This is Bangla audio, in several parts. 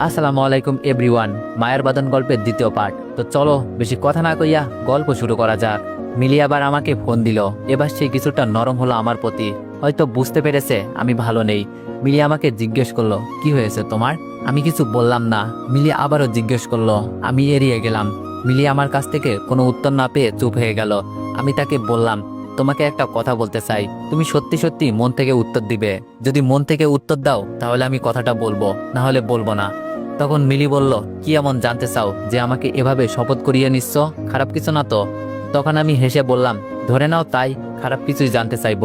আসসালামু আলাইকুম, এভরিওয়ান। মায়ের বাদন গল্পের দ্বিতীয় পার্ট তো চলো, বেশি কথা না কইয়া গল্প শুরু করা যাক। মিলি আবার আমাকে ফোন দিল। এবার সে কিছুটা নরম হলো আমার প্রতি। হয়তো বুঝতে পেরেছে, আমি ভালো নেই। মিলি আমাকে জিজ্ঞেস করল, কি হয়েছে তোমার? আমি কিছু বললাম না। মিলি আবারও জিজ্ঞেস করল, আমি এড়িয়ে গেলাম। মিলি আমার কাছ থেকে কোনো উত্তর না পেয়ে চুপ হয়ে গেল। আমি তাকে বললাম, তোমাকে একটা কথা বলতে চাই। তুমি সত্যি সত্যি মন থেকে উত্তর দিবে। যদি মন থেকে উত্তর দাও, তাহলে আমি কথাটা বলব। না হলে বলব না। তখন মিলি বলল, কি এমন জানতে চাও যে আমাকে এভাবে শপথ করিয়ে নিচ্ছ? খারাপ কিছু না তো? তখন আমি হেসে বললাম, ধরে নাও তাই, খারাপ কিছুই জানতে চাইব।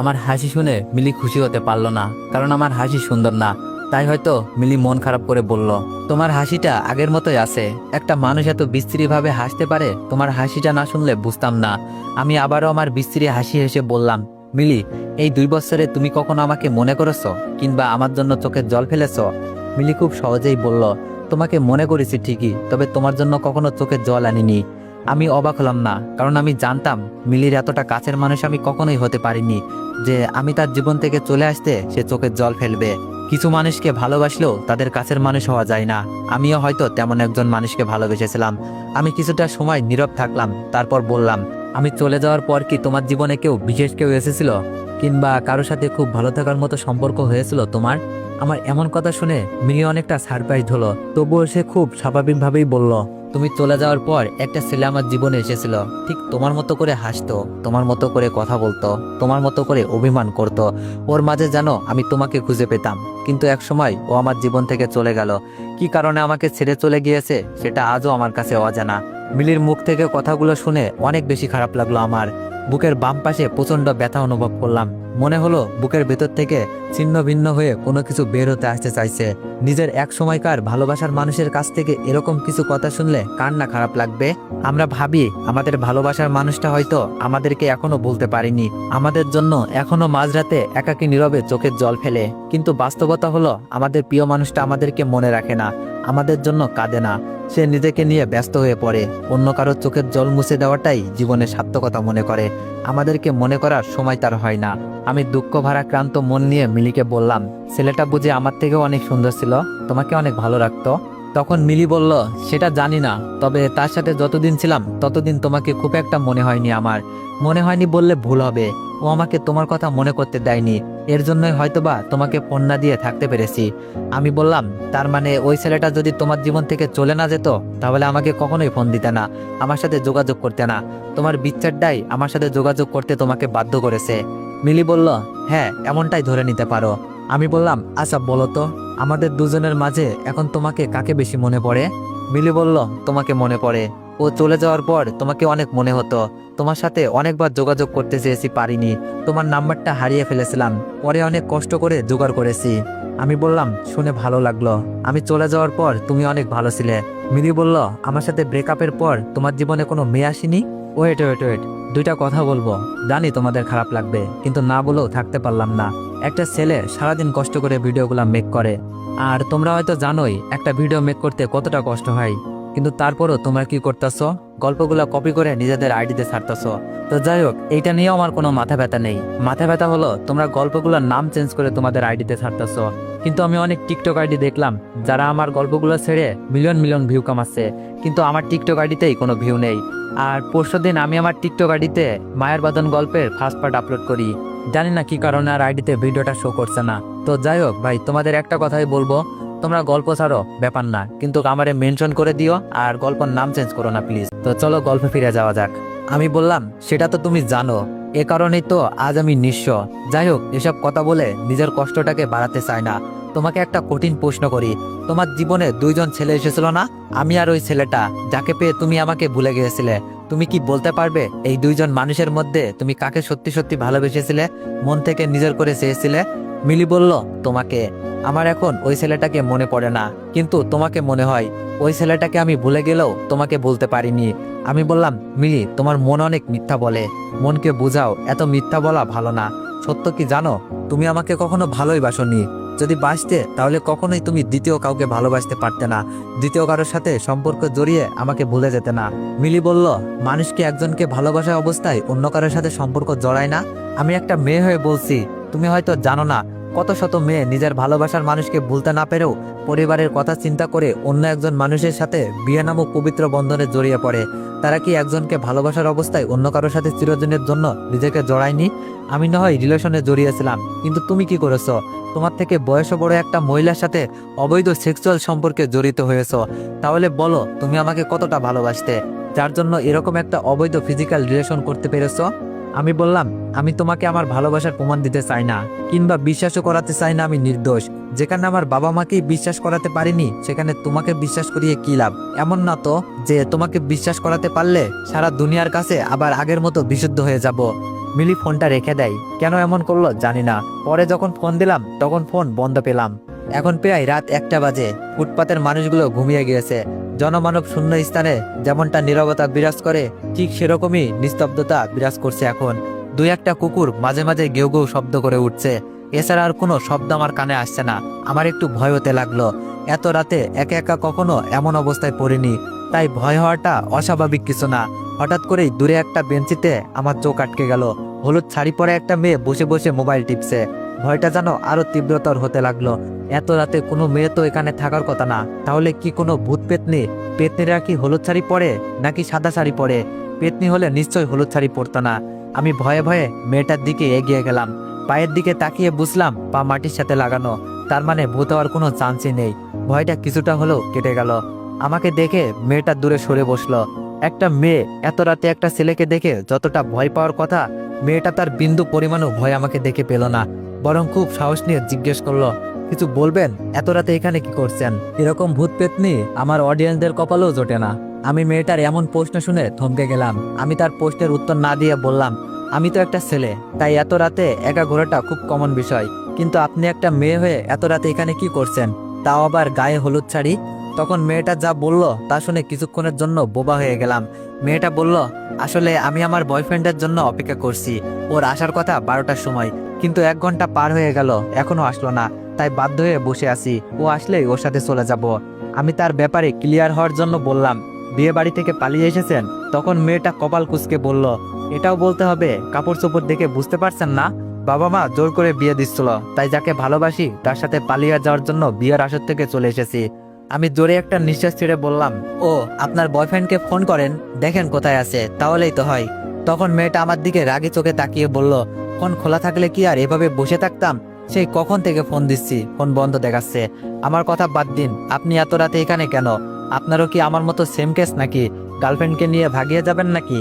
আমার হাসি শুনে মিলি খুশি হতে পারল না, কারণ আমার হাসি সুন্দর না। তাই হয়তো মিলি মন খারাপ করে বলল, তোমার হাসিটা আগের মতোই আছে। একটা মানুষ এত বিস্ত্রীভাবে হাসতে পারে, তোমার হাসিটা না শুনলে বুঝতাম না। আমি আবারও আমার বিস্ত্রী হাসি হেসে বললাম, মিলি, এই দুই বছরে তুমি কখনো আমাকে মনে করেছ কিংবা আমার জন্য চোখের জল ফেলেছো? মিলি খুব সহজেই বলল, তোমাকে মনে করেছি ঠিকই, তবে তোমার জন্য কখনো চোখের জল আনিনি। আমি অবাক হলাম না, কারণ আমি জানতাম মিলির এতটা কাছের মানুষ আমি কখনোই হতে পারিনি, যে আমি তার জীবন থেকে চলে আসতে সে চোখের জল ফেলবে। কিছু মানুষকে ভালোবাসলেও তাদের কাছের মানুষ হওয়া যায় না। আমিও হয়তো তেমন একজন মানুষকে ভালোবেসেছিলাম। আমি কিছুটা সময় নীরব থাকলাম, তারপর বললাম, আমি চলে যাওয়ার পর কি তোমার জীবনে কেউ, বিশেষ কেউ এসেছিল? কিংবা কারোর সাথে খুব ভালো থাকার মতো সম্পর্ক হয়েছিল তোমার? আমার এমন কথা শুনে মিনি অনেকটা সারপ্রাইজ হলো, তবুও সে খুব স্বাভাবিকভাবেই বলল, তুমি চলে যাওয়ার পর একটা ছেলে আমার জীবনে এসেছিল, ঠিক তোমার মতো করে হাসতো, তোমার মতো করে কথা বলতো, তোমার মতো করে অভিমান করত, ওর মাঝে জানো আমি তোমাকে খুঁজে পেতাম। কিন্তু এক সময় ও আমার জীবন থেকে চলে গেল। কি কারণে আমাকে ছেড়ে চলে গিয়েছে সেটা আজও আমার কাছে অজানা। মিলির মুখ থেকে কথাগুলো শুনে অনেক বেশি খারাপ লাগল আমার। বুকের বাম পাশে প্রচণ্ড ব্যথা অনুভব করলাম। মনে হলো বুকের ভেতর থেকে ছিন্ন ভিন্ন হয়ে কোনো কিছু বের হতে আসতে চাইছে। নিজের এক সময়কার ভালোবাসার মানুষের কাছ থেকে এরকম কিছু কথা শুনলে কার না খারাপ লাগবে? আমরা ভাবি, আমাদের ভালোবাসার মানুষটা হয়তো আমাদেরকে এখনও বলতে পারিনি। আমাদের জন্য এখনও মাঝরাতে একাকী নীরবে চোখের জল ফেলে। কিন্তু বাস্তবতা হলো, আমাদের প্রিয় মানুষটা আমাদেরকে মনে রাখে না। আমাদের জন্য কাঁদে না। সে নিজেকে নিয়ে ব্যস্ত হয়ে পড়ে। অন্য কারোর চোখের জল মুছে দেওয়াটাই জীবনের সার্থকতা মনে করে। আমাদেরকে মনে করার সময় তার হয় না। আমি দুঃখ ভারাক্রান্ত মন নিয়ে মিলিকে বললাম, ছেলেটা বুঝে আমার থেকেও অনেক সুন্দর ছিল, তোমাকে অনেক ভালো রাখতো? তখন মিলি বলল, সেটা জানি না, তবে তার সাথে যতদিন ছিলাম, ততদিন তোমাকে খুব একটা মনে হয়নি আমার। মনে হয়নি বললে ভুল হবে। ও আমাকে তোমার কথা মনে করতে দেয়নি। এর জন্যই হয়তোবা তোমাকে ফোন না দিয়ে থাকতে পেরেছি। আমি বললাম, তার মানে ওই ছেলেটা যদি তোমার জীবন থেকে চলে না যেত, তাহলে আমাকে কখনোই ফোন দিতে না, আমার সাথে যোগাযোগ করতে না। তোমার বিচ্ছেদটাই আমার সাথে যোগাযোগ করতে তোমাকে বাধ্য করেছে। মিলি বলল হ্যাঁ এমনটাই ধরে নিতে পারো। আমি বললাম আচ্ছা বলো তো, আমাদের দুজনের মাঝে এখন তোমাকে কাকে বেশি মনে পড়ে? মিলি বলল, তোমাকে মনে পড়ে। ও চলে যাওয়ার পর তোমাকে অনেক মনে হতো। তোমার সাথে অনেকবার যোগাযোগ করতে চেয়েছি পারিনি। তোমার নাম্বারটা হারিয়ে ফেলেছিলাম। পরে অনেক কষ্ট করে জোগাড় করেছি। আমি বললাম, শুনে ভালো লাগল। আমি চলে যাওয়ার পর তুমি অনেক ভালো ছিলে। মিলি বলল, আমার সাথে ব্রেকআপের পর তোমার জীবনে কোনো মেয়ে আসেনি? Wait wait wait. দুইটা কথা বলব। জানি তোমাদের খারাপ লাগবে, কিন্তু না বলেও থাকতে পারলাম না। একটা ছেলে সারাদিন কষ্ট করে ভিডিওগুলো মেক করে। আর তোমরা হয়তো জানোই, একটা ভিডিও মেক করতে কতটা কষ্ট হয়। কিন্তু তারপরও তোমরা কি করতেছো? গল্পগুলো কপি করে নিজেদের আইডিতে ছাড়তেছো। তো যাই হোক এইটা নিয়েও আমার কোনো মাথা ব্যথা নেই। মাথা ব্যথা হলো তোমরা গল্পগুলোর নাম চেঞ্জ করে তোমাদের আইডিতে ছাড়তেছো। কিন্তু আমি অনেক টিকটক আইডি দেখলাম, যারা আমার গল্পগুলো ছেড়ে মিলিয়ন মিলিয়ন ভিউ কামাচ্ছে। কিন্তু আমার টিকটক আইডিতেই কোনো ভিউ নেই। আর পরশু দিন আমি আমার টিকটক আইডিতে মায়ের বাদন গল্পের ফার্স্ট পার্ট আপলোড করি। জানি না কি কারণে আর আইডিতে ভিডিওটা শো করছে না। তো যাই হোক ভাই, তোমাদের একটা কথাই বলব তোমরা গল্প ছাড়ো, ব্যাপার না। কিন্তু আমারে মেনশন করে দিও আর গল্পের নাম চেঞ্জ করো না প্লিজ তো চলো গল্পে ফিরে যাওয়া যাক। আমি বললাম, সেটা তো তুমি জানো। এ কারণেই তো আজ আমি নিঃস্ব। যাই হোক, এসব কথা বলে নিজের কষ্টটাকে বাড়াতে চাই না। তোমাকে একটা কঠিন প্রশ্ন করি। তোমার জীবনে দুইজন ছেলে এসেছিল না? আমি আর ওই ছেলেটা, যাকে পেয়ে তুমি আমাকে ভুলে গিয়েছিলে। তুমি কি বলতে পারবে, এই দুইজন মানুষের মধ্যে তুমি কাকে সত্যি সত্যি ভালোবেসেছিলে, মন থেকে নিজের করে চেয়েছিলে? মিলি বলল, তোমাকে, আমার এখন ওই ছেলেটাকে মনে পড়ে না। কিন্তু তোমাকে মনে হয়, ওই ছেলেটাকে আমি ভুলে গেলেও তোমাকে বলতে পারিনি। আমি বললাম, মিলি, তোমার মন অনেক মিথ্যা বলে। মনকে বুঝাও, এত মিথ্যা বলা ভালো না। সত্য কি জানো? তুমি আমাকে কখনো ভালোই বাসনি। যদি বাঁচতে, তাহলে কখনোই তুমি দ্বিতীয় কাউকে ভালোবাসতে পারতে না। দ্বিতীয় কারোর সাথে সম্পর্ক জড়িয়ে আমাকে ভুলে যেতে না। মিলি বলল মানুষকে একজনকে ভালোবাসা অবস্থায় অন্য কারোর সাথে সম্পর্ক জড়ায় না? আমি একটা মেয়ে হয়ে বলছি তুমি হয়তো জানো না, কত শত মেয়ে নিজের ভালোবাসার মানুষকে ভুলতে না পেরেও পরিবারের কথা চিন্তা করে অন্য একজন মানুষের সাথে বিয়ে নামক পবিত্র বন্ধনে জড়িয়ে পড়ে। তারা কি একজনকে ভালোবাসার অবস্থায় অন্য কারোর সাথে চিরদিনের জন্য নিজেকে জড়ায়নি? আমি না হয় রিলেশনে জড়িয়েছিলাম, কিন্তু তুমি কি করেছ? তোমার থেকে বয়স বড় একটা মহিলার সাথে অবৈধ সেক্সুয়াল সম্পর্কে জড়িত হয়েছো। তাহলে বলো, তুমি আমাকে কতটা ভালোবাসতে? যার জন্য এরকম একটা অবৈধ ফিজিক্যাল রিলেশন করতে পেরেছ? আমি বললাম, আমি তোমাকে আমার ভালোবাসার প্রমাণ দিতে চাই না, কিংবা বিশ্বাসও করাতে চাই না আমি নির্দোষ। যেখানে আমার বাবা মাকেই বিশ্বাস করাতে পারিনি, সেখানে তোমাকে বিশ্বাস করিয়ে কি লাভ? এমন না তো যে তোমাকে বিশ্বাস করাতে পারলে সারা দুনিয়ার কাছে আবার আগের মতো বিশুদ্ধ হয়ে যাব। মিলি ফোনটা রেখে দেয়। কেন এমন করল জানি না। পরে যখন ফোন দিলাম, তখন ফোন বন্ধ পেলাম। এখন প্রায় রাত একটা বাজে। ফুটপাতের মানুষগুলো ঘুমিয়ে গিয়েছে। জনমানব শূন্য স্থানে যেমনটা নীরবতা বিরাজ করে, ঠিক সেরকমই নিস্তব্ধতা বিরাজ করছে এখন। দুই একটা কুকুর মাঝে মাঝে গেউ গেউ শব্দ করে উঠছে। এছাড়া আর কোনো শব্দ আমার কানে আসছে না। আমার একটু ভয় হতে লাগল। এত রাতে একা একা কখনো এমন অবস্থায় পড়িনি। তাই ভয় হওয়াটা অস্বাভাবিক কিছু না। হঠাৎ করেই দূরে একটা বেঞ্চিতে আমার চোখ আটকে গেল। হলুদ শাড়ি পরে একটা মেয়ে বসে বসে মোবাইল টিপছে। ভয়টা যেন আরও তীব্রতর হতে লাগল। এত রাতে কোনো মেয়ে তো এখানে থাকার কথা না। তাহলে কি কোনো ভূত পেতনি? পেতনিরা কি হলুদ শাড়ি পরে, নাকি সাদা শাড়ি পরে? পেতনি হলে নিশ্চয়ই হলুদ শাড়ি পরতো না। আমি ভয়ে ভয়ে মেয়েটার দিকে এগিয়ে গেলাম। পায়ের দিকে তাকিয়ে বুঝলাম, পা মাটির সাথে লাগানো। তার মানে ভূত হওয়ার কোনো চান্সই নেই। ভয়টা কিছুটা হলেও কেটে গেল। আমাকে দেখে মেয়েটা দূরে সরে বসল। একটা মেয়ে, এত রাতে একটা ছেলেকে দেখে যতটা ভয় পাওয়ার কথা, মেয়েটা তার বিন্দু পরিমাণও ভয় আমাকে দেখে পেল না। বরং খুব সাহস নিয়ে জিজ্ঞেস করল, কিছু বলবেন? এত রাতে এখানে কি করছেন? এরকম ভূত পেতনি আমার অডিয়েন্সদের কপালেও জোটে না। আমি মেয়েটার এমন প্রশ্ন শুনে থমকে গেলাম। আমি তার প্রশ্নের উত্তর না দিয়ে বললাম, আমি তো একটা ছেলে, তাই এত রাতে একা ঘোরাটা খুব কমন বিষয়। কিন্তু আপনি একটা মেয়ে হয়ে এত রাতে এখানে কি করছেন? তাও আবার গায়ে হলুদ শাড়ি? তখন মেয়েটা যা বলল তা শুনে কিছুক্ষণের জন্য বোবা হয়ে গেলাম। মেয়েটা বলল, আসলে আমি আমার বয়ফ্রেন্ডের জন্য অপেক্ষা করছি। ওর আসার কথা বারোটার সময়। কিন্তু এক ঘণ্টা পার হয়ে গেল এখনও আসলো না। তাই বাধ্য হয়ে বসে আছি। ও আসলেই ওর সাথে চলে যাব। আমি তার ব্যাপারে ক্লিয়ার হওয়ার জন্য বললাম, বিয়ে বাড়ি থেকে পালিয়ে এসেছেন? তখন মেয়েটা কপাল কুচকে বলল, এটাও বলতে হবে, কাপড় চোপড় দেখে বুঝতে পারছেন না? বাবা মা জোর করে বিয়ে দিচ্ছিল, তাই যাকে ভালোবাসি, তার সাথে পালিয়ে যাওয়ার জন্য বিয়ের আসর থেকে চলে এসেছি। আমি জোরে একটা নিঃশ্বাস ছেড়ে বললাম, ও, আপনার বয়ফ্রেন্ডকে ফোন করেন? দেখেন কোথায় আছে, তাহলেই তো হয়। তখন মেয়েটা আমার দিকে রাগি চোখে তাকিয়ে বলল, ফোন খোলা থাকলে কি আর এভাবে বসে থাকতাম? সেই কখন থেকে ফোন দিচ্ছি, ফোন বন্ধ দেখাচ্ছে। আমার কথা বাদ দিন, আপনি এত রাতে এখানে কেন? আপনারও কি আমার মতো সেম কেস নাকি? গার্লফ্রেন্ডকে নিয়ে ভাগিয়ে যাবেন নাকি?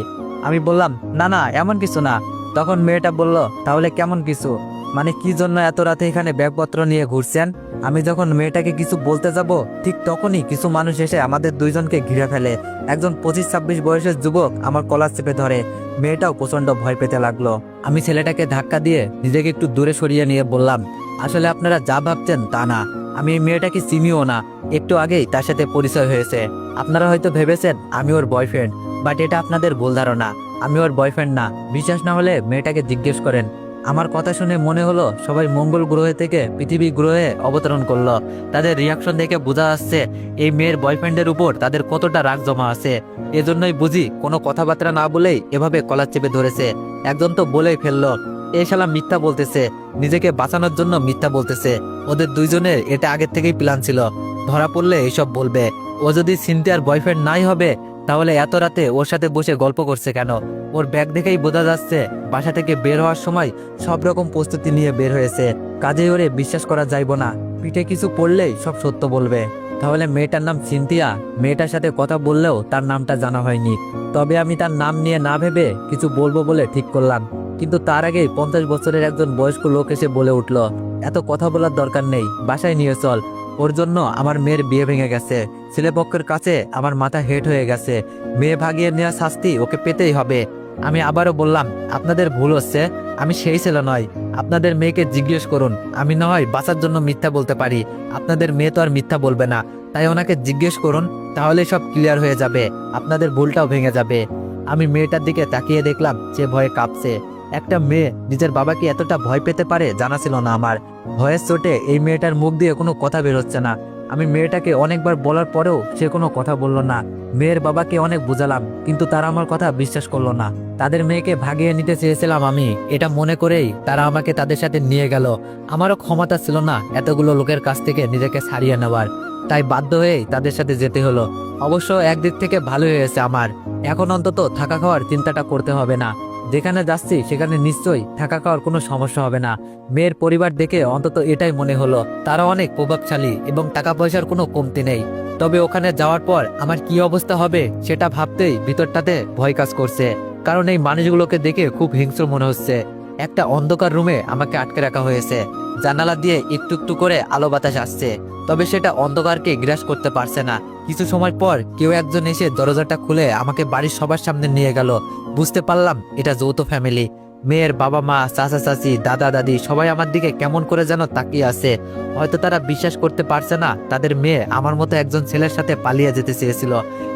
আমি বললাম, না না, এমন কিছু না। তখন মেয়েটা বলল, তাহলে কেমন কিছু? মানে কি জন্য এত রাতে এখানে ব্যাগপত্র নিয়ে ঘুরছেন? আমি যখন মেয়েটাকে কিছু বলতে যাব, ঠিক তখনই কিছু মানুষ এসে আমাদের দুইজনকে ঘিরে ফেলে। একজন পঁচিশ ছাব্বিশ বয়সের যুবক আমার কলার চেপে ধরে। মেয়েটাও প্রচণ্ড ভয় পেতে লাগল। আমি ছেলেটাকে ধাক্কা দিয়ে নিজেকে একটু দূরে সরিয়ে নিয়ে বললাম, আসলে আপনারা যা ভাবছেন তা না। আমি মেয়েটাকে চিনিও না। একটু আগেই তার সাথে পরিচয় হয়েছে। আপনারা হয়তো ভেবেছেন আমি ওর বয়ফ্রেন্ড, বাট এটা আপনাদের ভুল ধারণা। আমি ওর বয়ফ্রেন্ড না। বিশ্বাস না হলে মেয়েটাকে জিজ্ঞেস করেন। আমার কথা শুনে মনে হলো সবাই মঙ্গল গ্রহে থেকে পৃথিবী গ্রহে অবতরণ করল। তাদের রিয়াকশন দেখে বোঝা যাচ্ছে এই মেয়ের বয়ফ্রেন্ডের উপর তাদের কতটা রাগ জমা আছে। এজন্যই বুঝি কোনো কথাবার্তা না বলেই এভাবে কলার চেপে ধরেছে। একজন তো বলেই ফেলল, এ শালা মিথ্যা বলতেছে, নিজেকে বাঁচানোর জন্য মিথ্যা বলতেছে। ওদের দুইজনের এটা আগের থেকেই প্ল্যান ছিল। ধরা পড়লে এসব বলবে। ও যদি সিনথিয়ার বয়ফ্রেন্ড নাই হবে, তাহলে এত রাতে ওর সাথে বসে গল্প করছে কেন? ওর ব্যাগ দেখেই বোঝা যাচ্ছে বাসা থেকে বের হওয়ার সময় সব রকম প্রস্তুতি নিয়ে বের হয়েছে। কাজে ওরে বিশ্বাস করা যাইব না। পিঠে কিছু পড়লেই সব সত্য বলবে। তাহলে মেয়েটার নাম সিনথিয়া। মেয়েটার সাথে কথা বললেও তার নামটা জানা হয়নি। তবে আমি তার নাম নিয়ে না ভেবে কিছু বলব বলে ঠিক করলাম। কিন্তু তার আগেই পঞ্চাশ বছরের একজন বয়স্ক লোক এসে বলে উঠল, এত কথা বলার দরকার নেই। বাসায় নিয়ে চল। ওর জন্য আমার মেয়ের বিয়ে ভেঙে গেছে। ছেলেপক্ষের কাছে আমার মাথা হেট হয়ে গেছে। মেয়ে ভাগিয়ে নেওয়া শাস্তি ওকে পেতেই হবে। আমি আবারও বললাম, আপনাদের ভুল হচ্ছে, আমি সেই ছেলে নয়। আপনাদের মেয়েকে জিজ্ঞেস করুন, আমি না হয় বাঁচার জন্য মিথ্যা বলতে পারি। আপনাদের মেয়ে তো আর মিথ্যা বলবে না। তাই ওনাকে জিজ্ঞেস করুন তাহলে সব ক্লিয়ার হয়ে যাবে। আপনাদের ভুলটাও ভেঙে যাবে। আমি মেয়েটার দিকে তাকিয়ে দেখলাম সে ভয়ে কাঁপছে। একটা মেয়ে নিজের বাবাকে এতটা ভয় পেতে পারে জানা ছিল না আমার। ভয়ের চোটে এই মেয়েটার মুখ দিয়ে কোনো কথা বের হচ্ছে না। আমি মেয়েটাকে অনেকবার বলার পরেও সে কোনো কথা বলল না। মেয়ের বাবাকে অনেক বোঝালাম, কিন্তু তারা আমার কথা বিশ্বাস করল না। তাদের মেয়েকে ভাগিয়ে নিতে চেয়েছিলাম আমি। এটা মনে করেই তারা আমাকে তাদের সাথে নিয়ে গেল। আমারও ক্ষমতা ছিল না এতগুলো লোকের কাছ থেকে নিজেকে ছাড়িয়ে নেওয়ার। তাই বাধ্য হয়েই তাদের সাথে যেতে হলো। অবশ্য একদিক থেকে ভালো হয়েছে আমার। এখন অন্তত থাকা খাওয়ার চিন্তাটা করতে হবে না। যেখানে যাচ্ছি, সেখানে নিশ্চয়ই থাকা খাওয়ার কোনো সমস্যা হবে না। মেয়ের পরিবার দেখে অন্তত এটাই মনে হলো। তারা অনেক প্রভাবশালী এবং টাকা পয়সার কোনো কমতি নেই। তবে ওখানে যাওয়ার পর আমার কি অবস্থা হবে সেটা ভাবতেই ভিতরটাতে ভয় কাজ করছে। কারণ এই মানুষগুলোকে দেখে খুব হিংস্র মনে হচ্ছে। একটা অন্ধকার রুমে আমাকে আটকে রাখা হয়েছে। জানালা দিয়ে একটু একটু করে আলো বাতাস আসছে। তবে সেটা অন্ধকারকে গ্রাস করতে পারছে না। কিছু সময় পর কেউ একজন এসে দরজাটা খুলে আমাকে বাড়ির সবার সামনে নিয়ে গেল। বুঝতে পারলাম, এটা যৌথ ফ্যামিলি মেয়ের বাবা মা, চাচা চাচি, দাদা দাদি সবাই আমার দিকে কেমন করে যেন তাকিয়ে আছে। হয়তো তারা বিশ্বাস করতে পারছে না, তাদের মেয়ে আমার মতো একজন ছেলের সাথে পালিয়ে যেতে চেয়েছিল।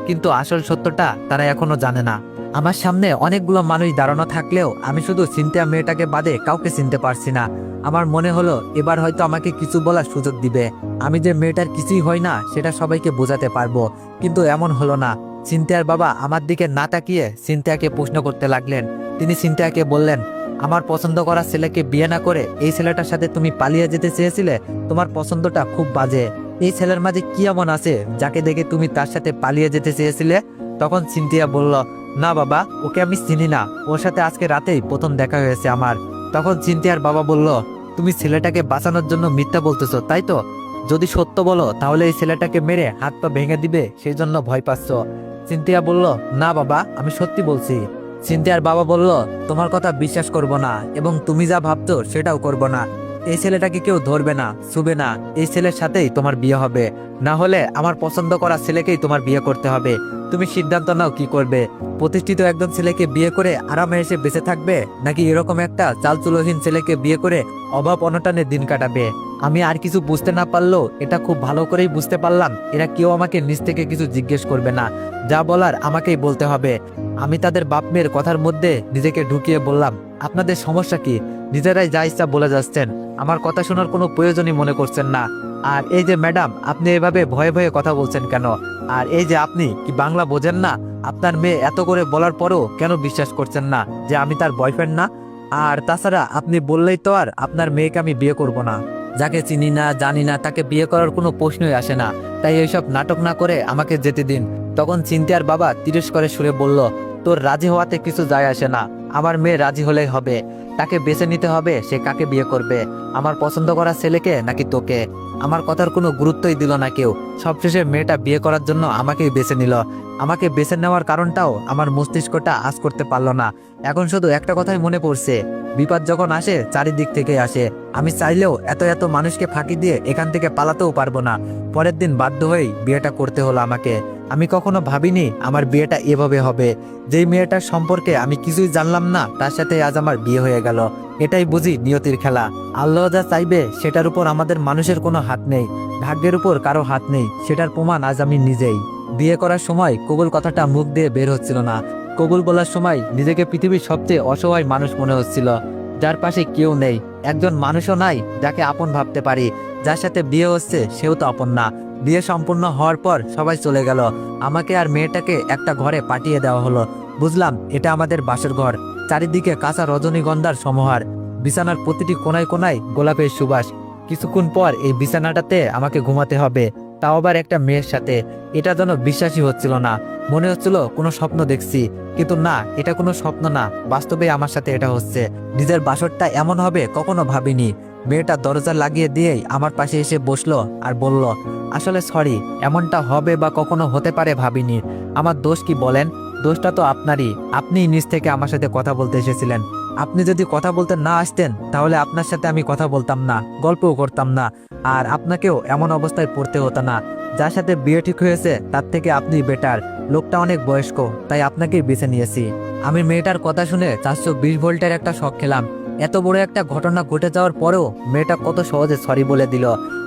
কিন্তু আসল সত্যটা তারা এখনও জানে না। আমার সামনে অনেকগুলো মানুষ দাঁড়ানো থাকলেও আমি শুধু চিন্তা মেয়েটাকে বাদে কাউকে চিনতে পারছি না। আমার মনে হলো, এবার হয়তো আমাকে কিছু বলার সুযোগ দিবে। আমি যে মেয়েটার কিছুই হয় না, সেটা সবাইকে বোঝাতে পারব। কিন্তু এমন হলো না। সিনথিয়ার বাবা আমার দিকে না তাকিয়ে সিনথিয়াকে প্রশ্ন করতে লাগলেন তিনি সিনথিয়াকে বললেন, আমার পছন্দ করা ছেলেকে বিয়ে না করে এই ছেলেটার সাথে তুমি পালিয়ে যেতে চেয়েছিলে? তোমার পছন্দটা খুব বাজে। এই ছেলের মাঝে কি এমন আছে যাকে দেখে তুমি তার সাথে পালিয়ে যেতে চেয়েছিলে? তখন সিনথিয়া বলল, না বাবা, ওকে আমি চিনি না। ওর সাথে আজকে রাতেই প্রথম দেখা হয়েছে আমার। তখন সিনথিয়ার বাবা বলল, তুমি ছেলেটাকে বাঁচানোর জন্য মিথ্যা বলতেছো, তাই তো? যদি সত্য বলো, তাহলে এই ছেলেটাকে মেরে হাত পা ভেঙে দিবে সেই জন্য ভয় পাচ্ছ। সিনথিয়া বলল, না বাবা, আমি সত্যি বলছি। সিনথিয়ার বাবা বলল, তোমার কথা বিশ্বাস করব না এবং তুমি যা ভাবছ সেটাও করব না। এই ছেলেটাকে কেউ ধরবে না, ছুবে না। এই ছেলের সাথেই তোমার বিয়ে হবে। না হলে আমার পছন্দ করা ছেলেকেই তোমার বিয়ে করতে হবে। তুমি সিদ্ধান্ত নাও কি করবে। প্রতিষ্ঠিত একজন ছেলেকে বিয়ে করে আরামে এসে বেঁচে থাকবে, নাকি এরকম একটা চালচুলোহীন ছেলেকে বিয়ে করে অভাব অনটনে দিন কাটাবে? আমি আর কিছু বুঝতে না পারলেও এটা খুব ভালো করেই বুঝতে পারলাম। এরা কেউ আমাকে নিজ থেকে কিছু জিজ্ঞেস করবে না। যা বলার আমাকেই বলতে হবে। আমি তাদের বাপ মেয়ের কথার মধ্যে নিজেকে ঢুকিয়ে বললাম, আপনাদের সমস্যা কি? নিজেরাই যা ইচ্ছা বলে যাচ্ছেন। আমার কথা শোনার কোনো প্রয়োজনই মনে করছেন না। আর এই যে ম্যাডাম, আপনি এভাবে ভয়ে ভয়ে কথা বলছেন কেন? আর এই যে আপনি, কি বাংলা বোঝেন না? আপনার মেয়ে এত করে বলার পরেও কেন বিশ্বাস করছেন না যে আমি তার বয়ফ্রেন্ড না? আর তাছাড়া আপনি বললেই তো আর আপনার মেয়েকে আমি বিয়ে করব না। যাকে চিনি না, জানি না, তাকে বিয়ে করার কোনো প্রশ্নই আসে না। তাই এইসব নাটক না করে আমাকে যেতে দিন। তখন চিন্তার বাবা তিরস্করে সুরে বলল তোর রাজি হওয়াতে কিছু যায় আসে না। আমার মেয়ে রাজি হলেই হবে। তাকে বেছে নিতে হবে, সে কাকে বিয়ে করবে? আমার পছন্দ করা ছেলেকে নাকি তোকে? আমার কথার কোনো গুরুত্বই দিল না কেউ। সবশেষে মেয়েটা বিয়ে করার জন্য আমাকেই বেছে নিল। আমাকে বেছে নেওয়ার কারণটাও আমার মস্তিষ্কটা আজ করতে পারল না। এখন শুধু একটা কথাই মনে পড়ছে। বিপদ যখন আসে, চারিদিক থেকে আসে। আমি চাইলেও এত এত মানুষকে ফাঁকি দিয়ে এখান থেকে পালাতেও পারব না। পরের দিন বাধ্য হয়েই বিয়েটা করতে হলো আমাকে। আমি কখনো ভাবিনি আমার বিয়েটা এভাবে হবে। যেই মেয়েটার সম্পর্কে আমি কিছুই জানলাম না, তার সাথে আজ আমার বিয়ে হয়ে গেল। এটাই বুঝি নিয়তির খেলা। আল্লাহ যা চাইবে, সেটার উপর আমাদের মানুষের কোনো হাত নেই। ভাগ্যের উপর কারও হাত নেই, সেটার প্রমাণ আজ আমি নিজেই। বিয়ে করার সময় কবুল কথাটা মুখ দিয়ে বের হচ্ছিল না। কবুল বলার সময় নিজেকে পৃথিবীর সবচেয়ে অসহায় মানুষ মনে হচ্ছিল। যার পাশে কেউ নেই। একজন মানুষও নাই, যাকে আপন ভাবতে পারি। যার সাথে বিয়ে হচ্ছে, সেও তো আপন না। বিয়ে সম্পূর্ণ হওয়ার পর সবাই চলে গেল। আমাকে আর মেয়েটাকে একটা ঘরে পাঠিয়ে দেওয়া হলো। বুঝলাম, এটা আমাদের বাসের ঘর। চারিদিকে কাঁচা রজনীগন্ধার সমাহার। বিছানার প্রতিটি কোনায় কোনায় গোলাপের সুবাস। কিছুক্ষণ পর এই বিছানাটাতে আমাকে ঘুমাতে হবে। তাও আবার একটা মেয়ের সাথে। এটা যেন বিশ্বাসই হচ্ছিল না। মনে হচ্ছিল কোনো স্বপ্ন দেখছি। কিন্তু না, এটা কোনো স্বপ্ন না। বাস্তবে আমার সাথে এটা হচ্ছে। নিজের বাসরটা এমন হবে কখনো ভাবিনি। মেয়েটা দরজা লাগিয়ে দিয়েই আমার পাশে এসে বসল আর বলল, আসলে সরি, এমনটা হবে বা কখনো হতে পারে ভাবিনি। আমার দোষ কি বলেন? দোষটা তো আপনারই। আপনি নিজ থেকে আমার সাথে কথা বলতে এসেছিলেন। আপনি যদি কথা বলতে না আসতেন, তাহলে আপনার সাথে আমি কথা বলতাম না, গল্পও করতাম না। আর আপনাকেও এমন অবস্থায় পড়তে হতো না। যার সাথে বিয়ে ঠিক হয়েছে, তার থেকে আপনি বেটার। লোকটা অনেক বয়স্ক, তাই আপনাকেই বেছে নিয়েছি। আমি মেয়েটার কথা শুনে চারশো বিশ ভোল্টের একটা শখ খেলাম। এত বড় একটা ঘটনা ঘটে যাওয়ার পরেও মেয়েটা কত সহজে সরি বলে দিল।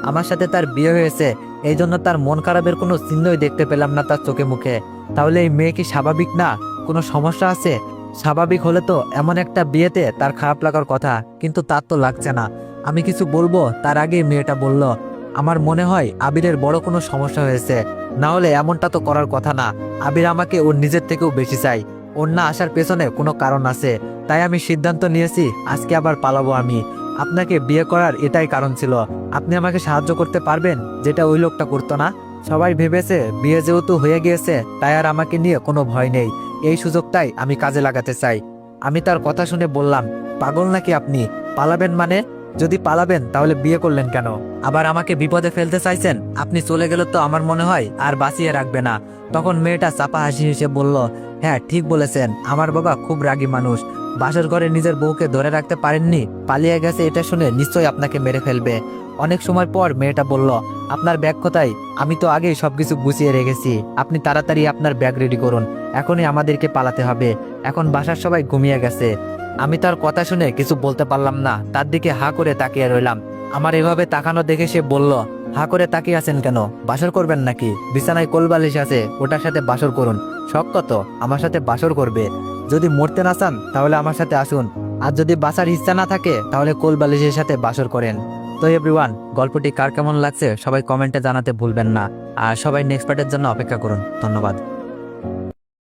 আমার সাথে তার বিয়ে হয়েছে, এই জন্য তার মন খারাপের কোনো চিহ্নই দেখতে পেলাম না তার চোখে মুখে। তাহলে এই মেয়ে কি স্বাভাবিক না? কোনো সমস্যা আছে? স্বাভাবিক হলে তো এমন একটা বিয়েতে তার খারাপ লাগার কথা, কিন্তু তার তো লাগছে না। আমি কিছু বলব, তার আগেই মেয়েটা বলল, আমার মনে হয় আবিরের বড় কোনো সমস্যা হয়েছে। না হলে এমনটা তো করার কথা না। আবির আমাকে ওর নিজের থেকেও বেশি চাই ওর না আসার পেছনে কোনো কারণ আছে। তাই আমি সিদ্ধান্ত নিয়েছি, আজকে আবার পালাবো আমি। আপনাকে বিয়ে করার এটাই কারণ ছিল। আপনি আমাকে সাহায্য করতে পারবেন? যেটা ওই লোকটা করতো না। সবাই ভেবেছে, বিয়ে যেহেতু হয়ে গিয়েছে, তাই আর আমাকে নিয়ে কোনো ভয় নেই। এই সুযোগটাই আমি কাজে লাগাতে চাই। আমি তার কথা শুনে বললাম, পাগল নাকি আপনি? পালাবেন মানে? যদি পালাবেন, তাহলে বিয়ে করলেন কেন? আবার আমাকে বিপদে ফেলতে চাইছেন? আপনি চলে গেলে তো আমার মনে হয় আর বাঁচিয়ে রাখবে না। তখন মেয়েটা চাপা হাসি হেসে বলল হ্যাঁ ঠিক বলেছেন। আমার বাবা খুব রাগী মানুষ। বাসর ঘরে নিজের বউকে ধরে রাখতে পারেননি? পালিয়ে গেছে এটা শুনে নিশ্চয়ই আপনাকে মেরে ফেলবে। অনেক সময় পর মেয়েটা বলল, আপনার ব্যাগ কোথায়? আমি তো আগেই সবকিছু গুছিয়ে রেখেছি। আপনি তাড়াতাড়ি আপনার ব্যাগ রেডি করুন। এখনই আমাদেরকে পালাতে হবে। এখন বাসার সবাই ঘুমিয়ে গেছে। আমি তার কথা শুনে কিছু বলতে পারলাম না। তার দিকে হা করে তাকিয়ে রইলাম। আমার এভাবে তাকানো দেখে সে বলল, হা করে তাকিয়ে আছেন কেন? বাসর করবেন নাকি? বিছানায় কোলবালিশ আছে, ওটার সাথে বাসর করুন। শখ কত? আমার সাথে বাসর করবে। যদি মরতে না চান, তাহলে আমার সাথে আসুন। আর যদি বাঁচার ইচ্ছা না থাকে, তাহলে কোল বালিশের সাথে বাসর করেন। তো এভরিওয়ান গল্পটি কার কেমন লাগছে সবাই কমেন্টে জানাতে ভুলবেন না। আর সবাই নেক্সট পার্টের জন্য অপেক্ষা করুন। ধন্যবাদ।